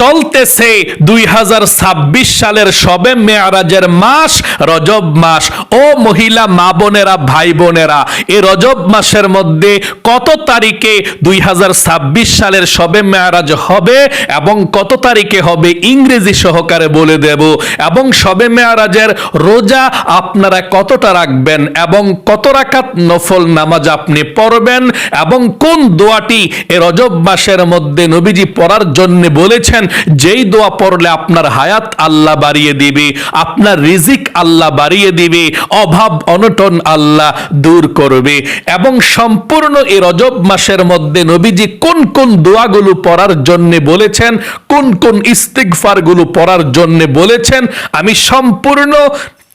চলতেছে দুই হাজার ছাব্বিশ সালের সবে মেয়ারাজের মাস, রজব মাস। ও মহিলা মা বোনেরা, ভাই বোনেরা এই রজব মাসের মধ্যে কত তারিখে দুই হাজার ছাব্বিশ সালের সবে মেয়ারাজ হবে এবং কত তারিখে হবে ইংরেজি সহকারে বলে দেব। এবং সবে মেয়ারাজের রোজা আপনারা কতটা রাখবেন এবং কত রাকাত নফল নামাজ আপনি পড়বেন এবং কোন দোয়াটি এ রজব মাসের মধ্যে নবীজি পড়ার জন্য বলেছেন যেই দোয়া পড়লে আপনার হায়াত আল্লাহ বাড়িয়ে দিবে, আপনার রিজিক আল্লাহ বাড়িয়ে দিবে, অভাব অনটন আল্লাহ দূর করবে। এবং সম্পূর্ণ এই রজব মাসের মধ্যে নবীজি কোন কোন দোয়াগুলো পড়ার জন্য বলেছেন, কোন কোন ইস্তিগফারগুলো পড়ার জন্য বলেছেন, আমি সম্পূর্ণ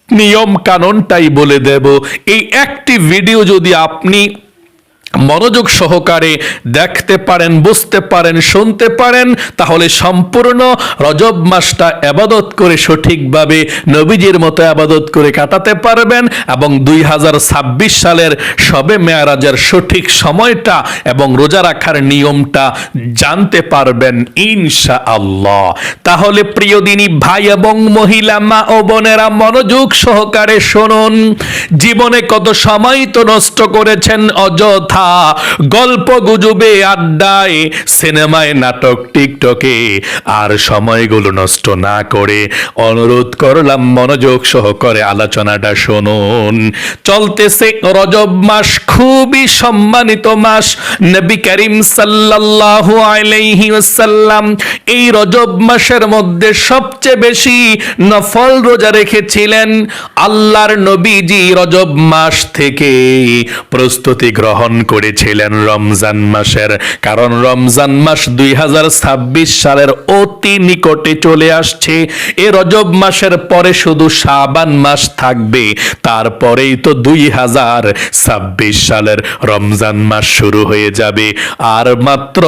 নিয়ম কানুনটাই বলে দেব। এই একটি ভিডিও যদি আপনি মনোযোগ সহকারে দেখতে পারেন, বুঝতে পারেন, শুনতে পারেন, তাহলে সম্পূর্ণ রজব মাসটা আবাদত করে সঠিকভাবে নবীজির মতো আবাদত করে কাটাতে পারবেন এবং দুই হাজার ছাব্বিশ সালের সবে মেয়ারাজের সঠিক সময়টা এবং রোজা রাখার নিয়মটা জানতে পারবেন ইনশা আল্লাহ তাহলে প্রিয় দিনী ভাই এবং মহিলা, মা ও বোনেরা মনোযোগ সহকারে শুনুন। জীবনে কত সময় তো নষ্ট করেছেন, অযথা গল্প গুজবে আড্ডায়, সিনেমায় নাটক টিকটকে, আর সময়গুলো নষ্ট না করে অনুরোধ করলাম মনোযোগ সহকারে আলোচনাটা শুনুন। চলতেছে রজব মাস, খুবই সম্মানিত মাস। নবী করিম সাল্লাল্লাহু আলাইহি ওয়াসাল্লাম এই রজব মাসের মধ্যে সবচেয়ে বেশি নফল রোজা রেখেছিলেন আল্লাহর নবীজি রজব মাস থেকে প্রস্তুতি গ্রহণ করেছিলেন রমজান মাসের। কারণ রমজান মাস দুই সালের অতি নিকটে চলে আসছে। এ রজব মাসের পরে শুধু শাবান মাস থাকবে। তারপরেই তো দুই হাজার ছাব্বিশ সালের রমজান মাস শুরু হয়ে যাবে। আর মাত্র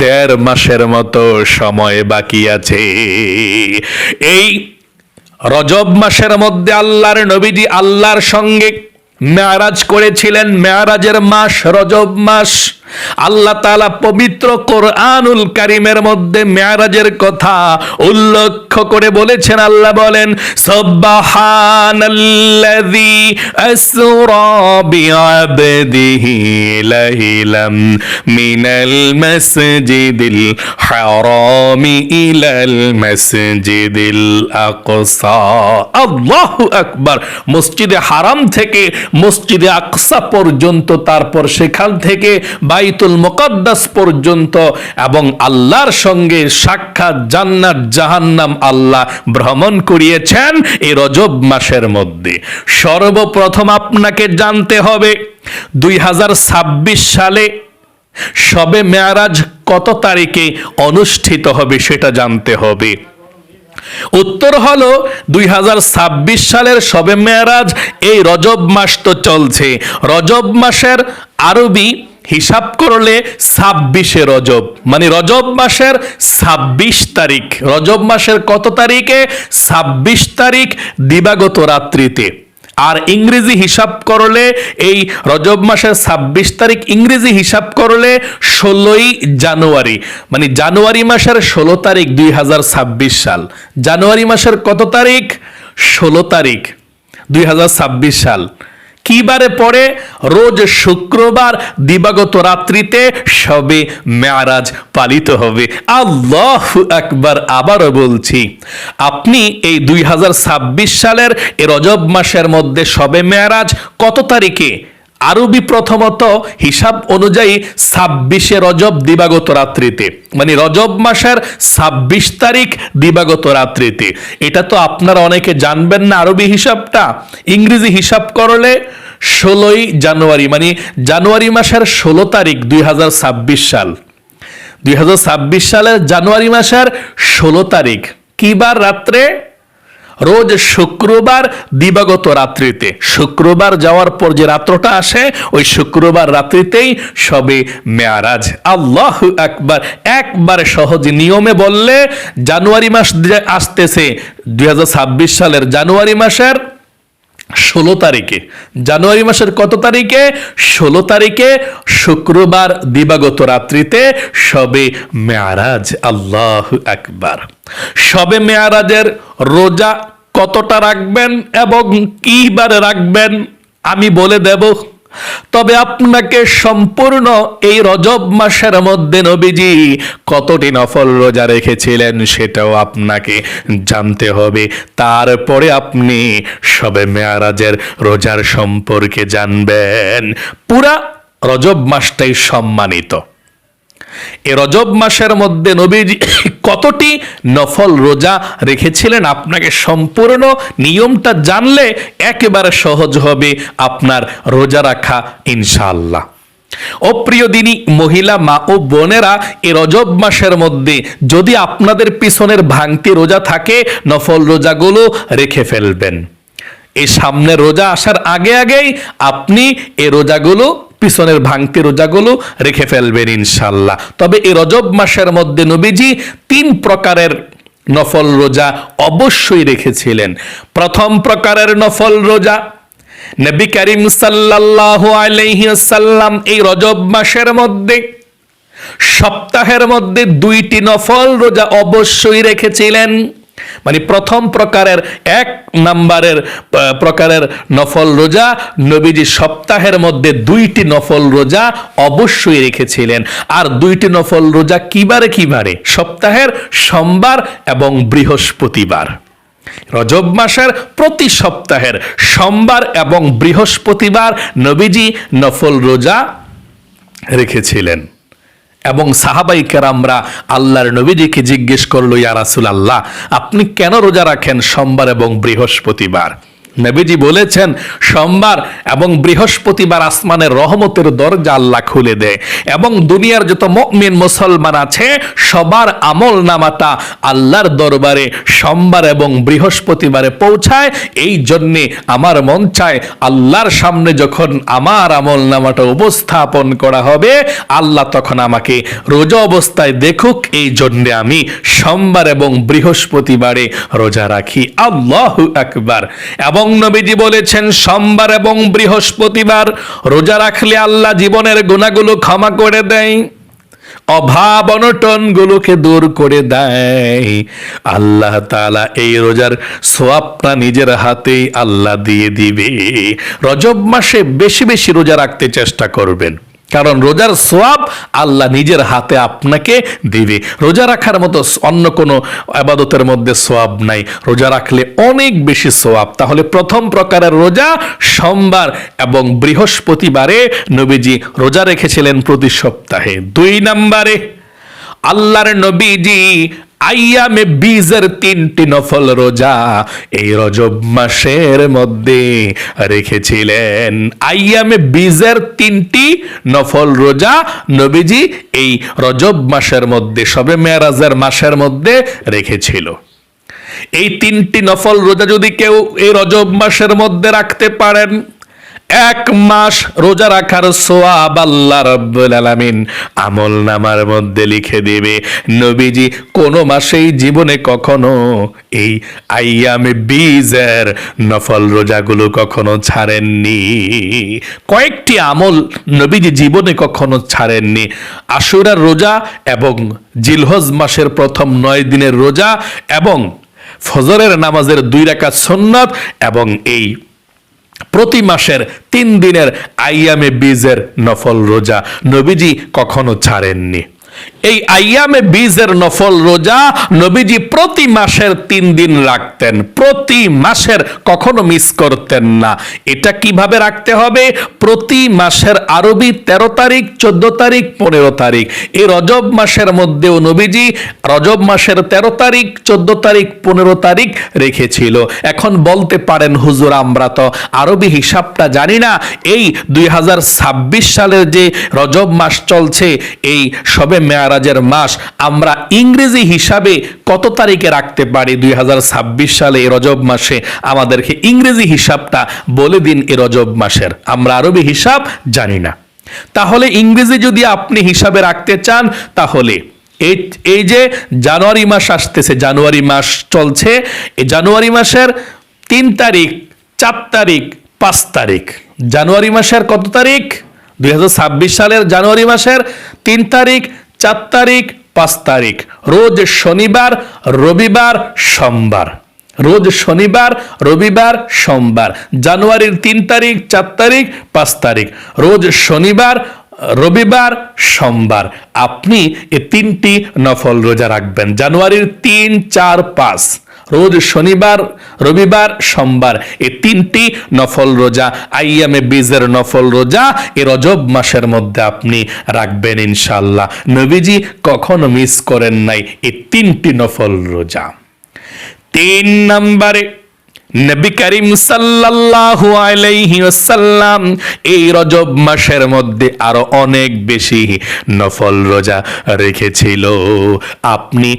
দেড় মাসের মতো সময় বাকি আছে। এই রজব মাসের মধ্যে আল্লাহর নবীজি আল্লাহর সঙ্গে মেয়ারাজ করেছিলেন মেয়ারাজের মাস রজব মাস। আল্লাহ তাআলা পবিত্র কোরআনুল কারিমের মধ্যে মেয়ারাজের কথা উল্লেখ করে বলেছেন। আল্লাহ বলেন মিনাল ইলাল মাসজিদিল আকসা। আল্লাহু আকবার। মসজিদে হারাম থেকে মসজিদে আকসা পর্যন্ত, তারপর সেখান থেকে বাইতুল মুকদ্দাস পর্যন্ত এবং আল্লাহর সঙ্গে সাক্ষাৎ জান্নাত জাহান্নাম আল্লাহ ভ্রমণ করিয়েছেন এই রজব মাসের মধ্যে। সর্বপ্রথম আপনাকে জানতে হবে দুই সালে সবে মেয়ারাজ কত তারিখে অনুষ্ঠিত হবে সেটা জানতে হবে। উত্তর হলো দুই হাজার ছাব্বিশ সালের সবে মেয়ারাজ, এই রজব মাস তো চলছে। রজব মাসের আরবি হিসাব করলে ছাব্বিশে রজব। মানে রজব মাসের ছাব্বিশ তারিখ। রজব মাসের কত তারিখে? ছাব্বিশ তারিখ দিবাগত রাত্রিতে। আর ইংরেজি হিসাব করলে এই রজব মাসের ছাব্বিশ তারিখ ইংরেজি হিসাব করলে ষোলোই জানুয়ারি। মানে জানুয়ারি মাসের ষোলো তারিখ দুই হাজার ছাব্বিশ সাল। জানুয়ারি মাসের কত তারিখ? ষোলো তারিখ দুই হাজার ছাব্বিশ সাল। কি বারে পরে রোজ শুক্রবার, দিবাগত রাত্রিতে সবে মেয়ারাজ পালিত হবে। আল্লাহ একবার আবারও বলছি, আপনি এই দুই হাজার ছাব্বিশ সালের এ রজব মাসের মধ্যে সবে মেয়ারাজ কত তারিখে? আরবি প্রথমত হিসাব অনুযায়ী ছাব্বিশে রজব দিবাগত রাত্রিতে। মানে রজব মাসের ছাব্বিশ তারিখ দিবাগত রাত্রিতে। এটা তো আপনারা অনেকে জানবেন না আরবি হিসাবটা। ইংরেজি হিসাব করলে ষোলোই জানুয়ারি মানে জানুয়ারি মাসের ষোলো তারিখ দুই হাজার ছাব্বিশ সাল। দুই হাজার ছাব্বিশ সালের জানুয়ারি মাসের ষোলো তারিখ, কি বার রাত্রে? রোজ শুক্রবার দিবাগত রাত্রিতে। শুক্রবার যাওয়ার পর যে রাত্রটা আসে, ওই শুক্রবার রাত্রিতেই সবে মেয়ারাজ। আল্লাহ একবার একবারে সহজ নিয়মে বললে, জানুয়ারি মাস আসতেছে, দুই হাজার ছাব্বিশ সালের জানুয়ারি মাসের ষোলো তারিখে। জানুয়ারি মাসের কত তারিখে? ষোলো তারিখে শুক্রবার দিবাগত রাত্রিতে সবে মেয়ারাজ। আল্লাহ একবার সবে মেয়ারাজের রোজা কতটা রাখবেন এবং কি রাখবেন আমি বলে দেব। তবে আপনাকে সম্পূর্ণ এই রজব মাসের মধ্যে নবীজি কতটি নফল রোজা রেখেছিলেন সেটাও আপনাকে জানতে হবে। তারপরে আপনি সবে মেয়ারাজের রোজার সম্পর্কে জানবেন। পুরা রজব মাসটাই সম্মানিত। এ রজব মাসের মধ্যে নবীজি কতটি নফল রোজা রেখেছিলেন? আপনাকে সম্পূর্ণ নিয়মটা জানলে একেবারে সহজ হবে আপনার রোজা রাখা, ইনশাআল্লাহ। ও প্রিয় দিনী, মহিলা, মা ও বোনেরা এ রজব মাসের মধ্যে যদি আপনাদের পিছনের ভাঙতি রোজা থাকে, নফল রোজাগুলো রেখে ফেলবেন। এই সামনে রোজা আসার আগে আগেই আপনি এ রোজাগুলো পিছনের ভাঙতি রোজাগুলো রেখে ফেলবেন ইনশাল্লাহ তবে এই রজব মাসের মধ্যে নবীজি তিন প্রকারের নফল রোজা অবশ্যই রেখেছিলেন। প্রথম প্রকারের নফল রোজা, নবী করিম সাল্লাল্লাহু আলাইহি সাল্লাম এই রজব মাসের মধ্যে, সপ্তাহের মধ্যে দুইটি নফল রোজা অবশ্যই রেখেছিলেন। মানে প্রথম প্রকারের এক নাম্বারের প্রকারের নফল রোজা নবীজি সপ্তাহের মধ্যে দুইটি নফল রোজা অবশ্যই রেখেছিলেন। আর দুইটি নফল রোজা কিবারে কিবারে? সপ্তাহের সোমবার এবং বৃহস্পতিবার। রজব মাসের প্রতি সপ্তাহের সোমবার এবং বৃহস্পতিবার নবীজি নফল রোজা রেখেছিলেন। এবং সাহাবাই কেরামরা আল্লাহর নবীজিকে জিজ্ঞেস করল ইয়ারাসুল আল্লাহ আপনি কেন রোজা রাখেন? সোমবার এবং বৃহস্পতিবার। নবীজি বলেছেন, সোমবার এবং বৃহস্পতিবার আসমানের রহমতের দরজা আল্লাহ খুলে দেয় এবং দুনিয়ার যত মুমিন মুসলমান আছে, সবার আমল নামাটা আল্লাহর দরবারে সোমবার এবং বৃহস্পতিবারে পৌঁছায়। এই জন্যে আমার মন চায় আল্লাহর সামনে যখন আমার আমল নামাটা উপস্থাপন করা হবে, আল্লাহ তখন আমাকে রোজা অবস্থায় দেখুক। এই জন্যে আমি সোমবার এবং বৃহস্পতিবারে রোজা রাখি। আল্লাহ আকবার। এবং নবীজি বলেছেন, সোমবার এবং বৃহস্পতিবার রোজা রাখলে আল্লাহ জীবনের গুণাগুলো ক্ষমা করে দেয়, অভাব অনটন গুলোকে দূর করে দেয়। আল্লাহ তালা এই রোজার সোয়াবটা নিজের হাতেই আল্লাহ দিয়ে দিবে। রজব মাসে বেশি বেশি রোজা রাখতে চেষ্টা করবেন। কারণ রোজার সোয়াব আল্লাহ নিজের হাতে আপনাকে দিবে। রোজা রাখার মতো অন্য কোনো আবাদতের মধ্যে সোয়াব নাই। রোজা রাখলে অনেক বেশি সোয়াব। তাহলে প্রথম প্রকারের রোজা সোমবার এবং বৃহস্পতিবারে নবীজি রোজা রেখেছিলেন প্রতি সপ্তাহে। দুই নম্বরে, আল্লাহর নবীজি আইয়ামে বীজের তিনটি নফল রোজা এই রজব মাসের মধ্যে রেখেছিলেন। আইয়ামে বীজের তিনটি নফল রোজা নবীজি এই রজব মাসের মধ্যে, সবে মেয়ারাজের মাসের মধ্যে রেখেছিল। এই তিনটি নফল রোজা যদি কেউ এই রজব মাসের মধ্যে রাখতে পারেন এক মাস রোজা রাখার সোয়াব আল্লাহ রব্বুল আলামিন আমল নামার মধ্যে লিখে দেবে। নবীজি কোন মাসেই জীবনে কখনো এই আইয়ামে বীজের নফল রোজাগুলো কখনো ছাড়েননি। কয়েকটি আমল নবীজি জীবনে কখনো ছাড়েননি। আশুরার রোজা এবং জিলহজ মাসের প্রথম নয় দিনের রোজা এবং ফজরের নামাজের দুই রাকাত সুন্নাত এবং এই প্রতি মাসের তিন দিনের আইয়ামে বীজের নফল রোজা নবীজি কখনো ছাড়েননি। এই আইয়ামে বীজের নফল রোজা নবীজি প্রতি মাসের তিন দিন রাখতেন। প্রতি মাসের কখনো মিস করতেন না। এটা কীভাবে রাখতে হবে? প্রতি মাসের আরবি তেরো তারিখ, চোদ্দ তারিখ, পনেরো তারিখ। এই রজব মাসের মধ্যেও নবীজি রজব মাসের তেরো তারিখ, চোদ্দ তারিখ, পনেরো তারিখ রেখেছিল। এখন বলতে পারেন, হুজুর, আমরা তো আরবি হিসাবটা জানি না। এই দুই হাজার ছাব্বিশ সালের যে রজব মাস চলছে, এই সবে মেয়ারাজের মাস আমরা ইংরেজি হিসাবে কত তারিখে রাখতে পারি? দুই সালে রজব মাসে আমাদেরকে ইংরেজি হিসাবটা বলে দিন এই রজব মাসের। আমরা আরবি হিসাব জানি না। তাহলে ইংরেজি যদি আপনি হিসাবে রাখতে চান, তাহলে এই এই যে জানুয়ারি মাস আসতেছে, জানুয়ারি মাস চলছে, এই জানুয়ারি মাসের তিন তারিখ, চার তারিখ, পাঁচ তারিখ। জানুয়ারি মাসের কত তারিখ? দুই হাজার ছাব্বিশ সালের জানুয়ারি মাসের তিন তারিখ চার তারিখ, পাঁচ তারিখ। রোজ শনিবার, রবিবার, সোমবার। রোজ শনিবার, রবিবার, সোমবার। জানুয়ারির তিন তারিখ, চার তারিখ, পাঁচ তারিখ। রোজ শনিবার, রবিবার, সোমবার। আপনি এ তিনটি নফল রোজা রাখবেন। জানুয়ারির তিন, চার, পাঁচ। রোজ শনিবার, রবিবার, সোমবার। এই তিনটি নফল রোজা, আইয়ামে বীজের নফল রোজা এ রজব মাসের মধ্যে আপনি রাখবেন ইনশাল্লাহ নবীজি কখনো মিস করেন নাই এই তিনটি নফল রোজা। তিন নম্বরে, নবী করিম সাল্লাল্লাহু আলাইহি ওয়াসাল্লাম এই রজব মাসের মধ্যে আরও অনেক বেশি নফল রোজা রেখেছিল। আপনি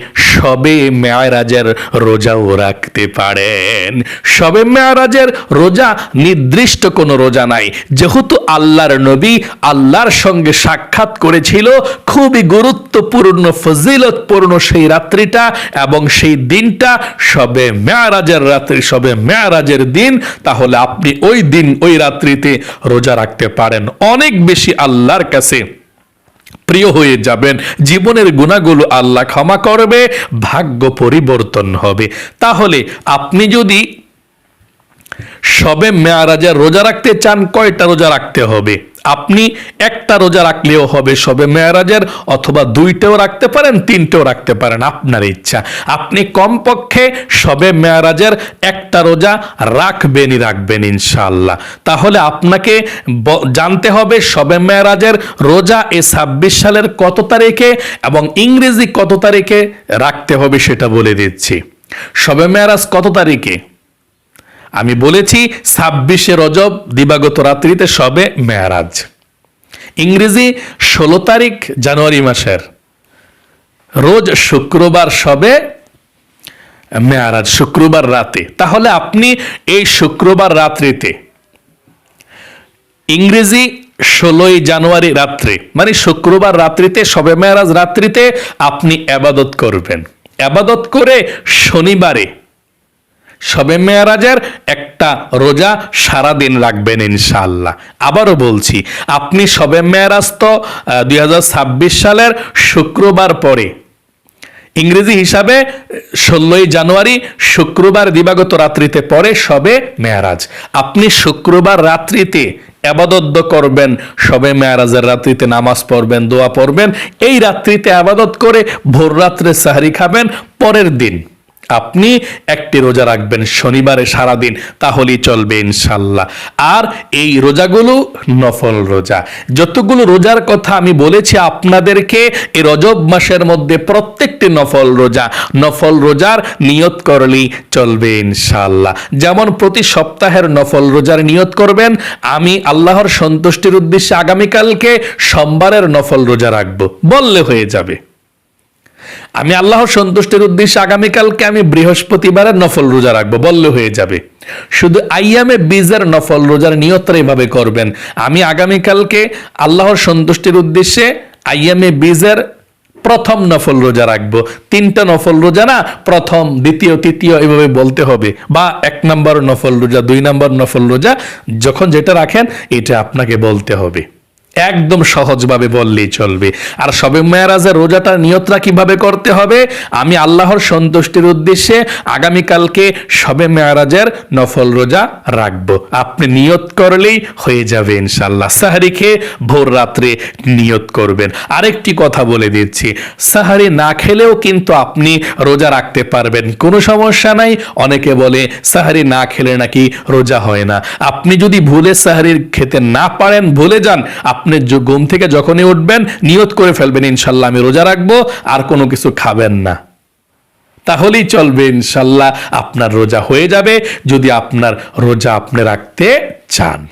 সবে মেয়ারাজের রোজাও রাখতে পারেন। সবে মেয়ারাজের রোজা নির্দিষ্ট কোনো রোজা নাই। যেহেতু আল্লাহর নবী আল্লাহর সঙ্গে সাক্ষাৎ করেছিল, খুবই গুরুত্বপূর্ণ, ফজিলতপূর্ণ সেই রাত্রিটা এবং সেই দিনটা সবে মেয়ারাজের রাত্রি, সবে মেয়ারাজের দিন, তাহলে আপনি ওই দিন, ওই রাত্রিতে রোজা রাখতে পারেন। অনেক বেশি আল্লাহর কাছে প্রিয় হয়ে যাবেন। জীবনের গুণাগুলো আল্লাহ ক্ষমা করবে ভাগ্য পরিবর্তন হবে। তাহলে আপনি যদি সবে মেয়ারাজের রোজা রাখতে চান, কয়টা রোজা রাখতে হবে? আপনি একটা রোজা রাখলেও হবে সবে মেয়ারাজের, অথবা দুইটাও রাখতে পারেন, তিনটেও রাখতে পারেন, আপনার ইচ্ছা। আপনি কমপক্ষে সবে মেয়ারাজের একটা রোজা রাখবেনই, রাখবেন ইনশাআল্লাহ। তাহলে আপনাকে জানতে হবে সবে মেয়ারাজের রোজা এ ছাব্বিশ সালের কত তারিখে এবং ইংরেজি কত তারিখে রাখতে হবে সেটা বলে দিচ্ছি। সবে মেয়ারাজ কত তারিখে? আমি বলেছি ছাব্বিশে রজব, দিবাগত রাত্রিতে সবে মেয়ারাজ। ইংরেজি ষোলো তারিখ জানুয়ারি মাসের। রোজ শুক্রবার সবে মেয়ারাজ, শুক্রবার রাতে। তাহলে আপনি এই শুক্রবার রাত্রিতে ইংরেজি ষোলোই জানুয়ারি রাত্রে মানে শুক্রবার রাত্রিতে, সবে মেয়ারাজ রাত্রিতে আপনি আবাদত করবেন। আবাদত করে শনিবারে সবে মেয়ারাজের একটা রোজা সারা দিন রাখবেন ইনশাআল্লাহ। আবারও বলছি, আপনি সবে মেয়ারাজ তো দুই হাজার ছাব্বিশ সালের শুক্রবার পরে, ইংরেজি হিসাবে ষোলোই জানুয়ারি শুক্রবার দিবাগত রাত্রিতে পরে সবে মেয়ারাজ। আপনি শুক্রবার রাত্রিতে আবাদত করবেন, সবে মেয়ারাজের রাত্রিতে নামাজ পড়বেন, দোয়া পড়বেন, এই রাত্রিতে আবাদত করে ভোর রাত্রে সাহারি খাবেন, পরের দিন। আপনি একটি রোজা রাখবেন শনিবারে সারাদিন, তাহলেই চলবে ইনশাল্লাহ। আর এই রোজাগুলো নফল রোজা। যতগুলো রোজার কথা আমি বলেছি আপনাদেরকে এই রজব মাসের মধ্যে প্রত্যেকটি নফল রোজা। নফল রোজার নিয়ত করলেই চলবে ইনশাল্লাহ। যেমন প্রতি সপ্তাহের নফল রোজার নিয়ত করবেন, আমি আল্লাহর সন্তুষ্টির উদ্দেশ্যে আগামীকালকে সোমবারের নফল রোজা রাখব। বললে হয়ে যাবে। আমি আল্লাহর সন্তুষ্টির উদ্দেশ্যে আগামীকালকে আমি বৃহস্পতিবারের নফল রোজা রাখব, বললে হয়ে যাবে। শুধু আইয়ামে বীজের নফল রোজার নিয়তটা এইভাবে করবেন। আমি আগামীকালকে আল্লাহর সন্তুষ্টির উদ্দেশ্যে আইয়ামে বীজের প্রথম নফল রোজা রাখব। তিনটা নফল রোজা না, প্রথম, দ্বিতীয়, তৃতীয়, এভাবে বলতে হবে। বা এক নম্বর নফল রোজা, দুই নম্বর নফল রোজা, যখন যেটা রাখেন, এটা আপনাকে বলতে হবে। একদম সহজভাবে বললেই চলবে। আর সবে মেয়ারাজের রোজাটার নিয়তরা কীভাবে করতে হবে? আমি আল্লাহর সন্তুষ্টির উদ্দেশ্যে আগামীকালকে সবে মেয়ারাজের নফল রোজা রাখব। আপনি নিয়ত করলেই হয়ে যাবে ইনশাল্লাহ সাহারি খেয়ে ভোর রাত্রে নিয়ত করবেন। আরেকটি কথা বলে দিচ্ছি। সাহারি না খেলেও কিন্তু আপনি রোজা রাখতে পারবেন। কোনো সমস্যা নাই। অনেকে বলে, সাহারি না খেলে নাকি রোজা হয় না? আপনি যদি ভুলে সাহারির খেতে না পারেন, ভুলে যান। আপনি ঘুম থেকে যখনই উঠবেন, নিয়ত করে ফেলবেন, ইনশাল্লাহ আমি রোজা রাখব, আর কোনো কিছু খাবেন না। তাহলেই চলবে, ইনশাল্লাহ আপনার রোজা হয়ে যাবে, যদি আপনার রোজা আপনি রাখতে চান।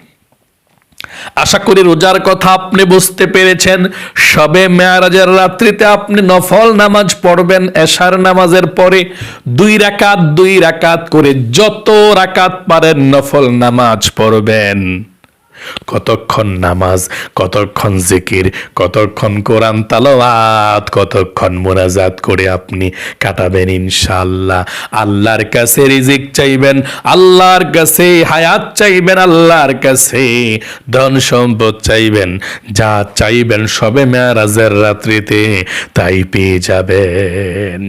আশা করি রোজার কথা আপনি বুঝতে পেরেছেন। সবে মেয়ারাজের রাত্রিতে আপনি নফল নামাজ পড়বেন, এশার নামাজের পরে দুই রাকাত দুই রাকাত করে যত রাকাত পারেন নফল নামাজ পড়বেন। কতক্ষণ নামাজ, কতক্ষণ জিকির, কতক্ষণ কোরআন তালাওয়াত, কতক্ষণ মোনাজাত করে আপনি কাটাবেন ইনশাআল্লাহ। আল্লাহর কাছে রিজিক চাইবেন, আল্লাহর কাছে হায়াত চাইবেন, আল্লাহর কাছে ধন সম্পদ চাইবেন। যা চাইবেন সবে মেয়ারাজের রাত্রিতে, তাই পেয়ে যাবেন।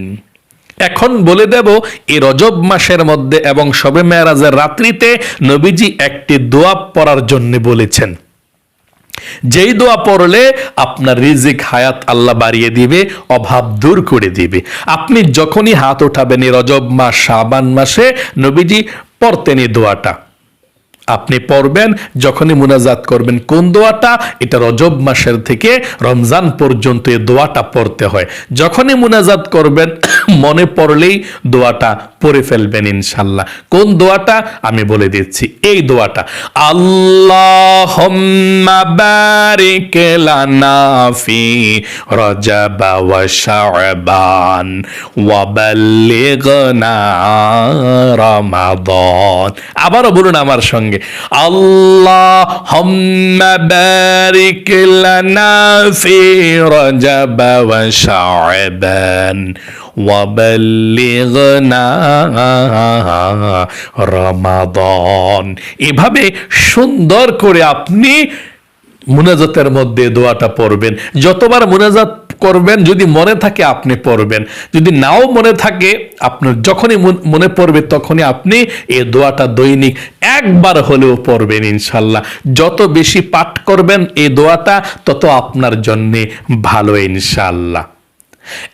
এখন বলে দেব এ রজব মাসের মধ্যে এবং সবে মেয়ারাজের রাত্রিতে নবীজি একটি দোয়া পড়ার জন্য বলেছেন। যেই দোয়া পড়লে আপনার রিজিক হায়াত আল্লাহ বাড়িয়ে দিবে, অভাব দূর করে দিবে। আপনি যখনই হাত উঠাবেন এই রজব মাস, শাবান মাসে নবীজি পড়তেন এই দোয়াটা। আপনি পড়বেন, যখনই মুনাজাত করবেন, কোন দোয়াটা? এটা রজব মাসের থেকে রমজান পর্যন্ত এই দোয়াটা পড়তে হয়। যখনই মুনাজাত করবেন, মনে পড়লেই দোয়াটা পড়ে ফেলবেন ইনশাল্লাহ। কোন দোয়াটা? আমি বলে দিচ্ছি, এই দোয়াটা আল্লাহ ফি রজব আবারও বলুন আমার সঙ্গে আল্লাহ বারিক লানা ফি রজব ওয়া শাবান এভাবে সুন্দর করে আপনি মুনাজাতের মধ্যে দোয়াটা পড়বেন। যতবার মুনাজাত করবেন যদি মনে থাকে আপনি পড়বেন। যদি নাও মনে থাকে, আপনার যখনই মন- পড়বে তখনই আপনি এ দোয়াটা দৈনিক একবার হলেও পড়বেন ইনশাল্লাহ। যত বেশি পাঠ করবেন এ দোয়াটা, তত আপনার জন্যে ভালো ইনশাল্লাহ।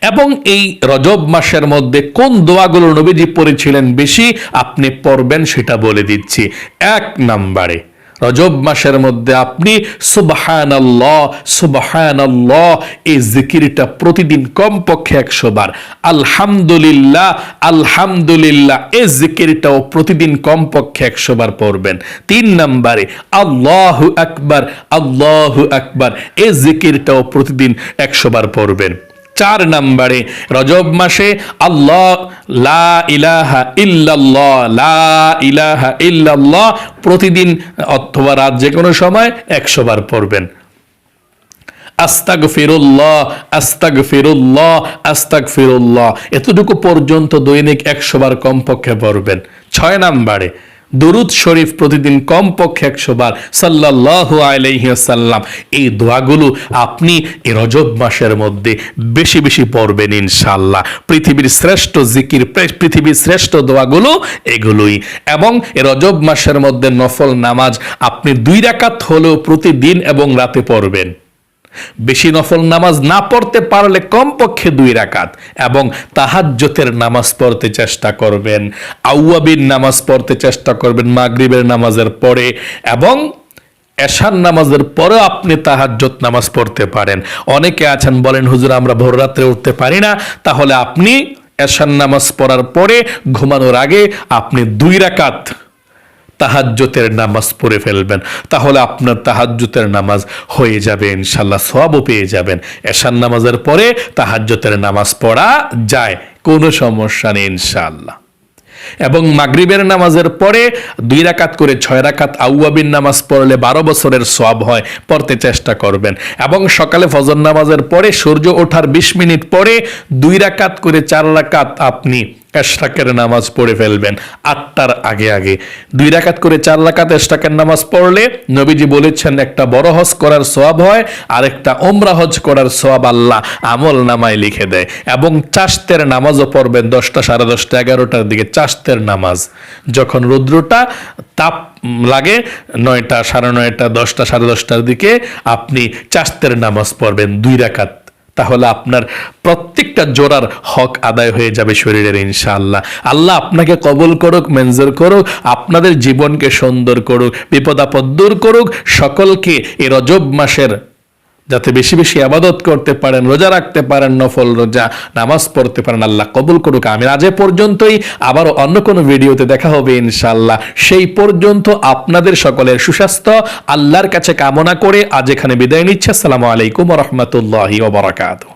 এবং এই রজব মাসের মধ্যে কোন দোয়াগুলো নবীজি পড়েছিলেন বেশি আপনি পড়বেন সেটা বলে দিচ্ছি। এক নাম্বারে রজব মাসের মধ্যে আপনি সুবহান আল্লাহ সুবহান আল্লাহ এই জিকিরটা প্রতিদিন কমপক্ষে একশো বার। আলহামদুলিল্লাহ আলহামদুলিল্লাহ, এই জিকিরটাও প্রতিদিন কমপক্ষে একশো বার পড়বেন। তিন নাম্বারে, আল্লাহু আকবার আল্লাহু আকবার, এই জিকিরটাও প্রতিদিন একশো বার পড়বেন। চার নম্বরে, রজব মাসে আল্লাহ লা ইলাহা ইল্লাল্লাহ, লা ইলাহা ইল্লাল্লাহ প্রতিদিন অথবা রাত যে কোনো সময় একশো বার পড়বেন। আস্তাগ ফিরুল্লাহ আস্তাগ ফিরুল্লাহ আস্তাগ ফিরুল্লাহ এতটুকু পর্যন্ত দৈনিক একশো বার কমপক্ষে পড়বেন। ছয় নাম্বারে দুরুদ শরীফ প্রতিদিন কমপক্ষে একশো বার সাল্লাহ আলাইসাল্লাম এই দোয়াগুলো আপনি এই রজব মাসের মধ্যে বেশি বেশি পড়বেন ইনশাল্লাহ পৃথিবীর শ্রেষ্ঠ জিকির, পৃথিবীর শ্রেষ্ঠ দোয়াগুলো এগুলোই। এবং এই রজব মাসের মধ্যে নফল নামাজ আপনি দুই রাকাত হলেও প্রতিদিন এবং রাতে পড়বেন। বেশি নফল নামাজ না পড়তে পারলে কমপক্ষে দুই রাকাত এবং তাহাজ্জতের নামাজ পড়তে চেষ্টা করবেন আউয়াবিন নামাজ পড়তে চেষ্টা করবেন মাগরিবের নামাজের পরে এবং এশার নামাজের পরেও আপনি তাহাজ্জত নামাজ পড়তে পারেন। অনেকে আছেন বলেন, হুজুর, আমরা ভোর রাত্রে উঠতে পারি না। তাহলে আপনি এশার নামাজ পড়ার পরে ঘুমানোর আগে আপনি দুই রাকাত তাহাজ্জতের নামাজ পড়ে ফেলবেন। তাহলে আপনার তাহাজ্জতের নামাজ হয়ে যাবে ইনশাল্লাহ সবও পেয়ে যাবেন। এশার নামাজের পরে তাহাজ্জতের নামাজ পড়া যায়, কোনো সমস্যা নেই ইনশাল্লাহ এবং মাগরিবের নামাজের পরে দুই রাকাত করে ছয় রাকাত আউয়াবিন নামাজ পড়লে বারো বছরের সব হয়, পড়তে চেষ্টা করবেন। এবং সকালে ফজর নামাজের পরে সূর্য ওঠার বিশ মিনিট পরে দুই রাকাত করে চার রাকাত আপনি এশরাকের নামাজ পড়ে ফেলবেন। আটটার আগে আগে। দুই রাকাত করে চার রাকাত এশরাকের নামাজ পড়লে নবীজি বলেছেন, একটা বড় হজ করার সোয়াব হয় আর একটা ওমরা হজ করার সোয়াব আল্লাহ আমল নামায় লিখে দেয়। এবং চাষতের নামাজও পড়বেন দশটা সাড়ে দশটা এগারোটার দিকে চাষতের নামাজ। যখন রৌদ্রটা তাপ লাগে, নয়টা সাড়ে নয়টা, দশটা সাড়ে দশটার দিকে আপনি চাষতের নামাজ পড়বেন, দুই রাকাত। তাহলে আপনার প্রত্যেকটা জোড়ার হক আদায় হয়ে যাবে শরীরের, ইনশাআল্লাহ। আল্লাহ আপনাকে কবল করুক, মেনজুর করুক, আপনাদের জীবনকে সুন্দর করুক, বিপদাপদ দূর করুক, সকলকে এ রজব মাসের যাতে বেশি বেশি আবাদত করতে পারেন, রোজা রাখতে পারেন, নফল রোজা, নামাজ পড়তে পারেন, আল্লাহ কবুল করুক আমি আজ পর্যন্তই, আবারও অন্য কোনো ভিডিওতে দেখা হবে ইনশাল্লাহ সেই পর্যন্ত আপনাদের সকলের সুস্বাস্থ্য, আল্লাহর কাছে কামনা করে আজ এখানে বিদায় নিচ্ছে। আসসালামু আলাইকুম রহমতুল্লাহ ওবরাকাতুহ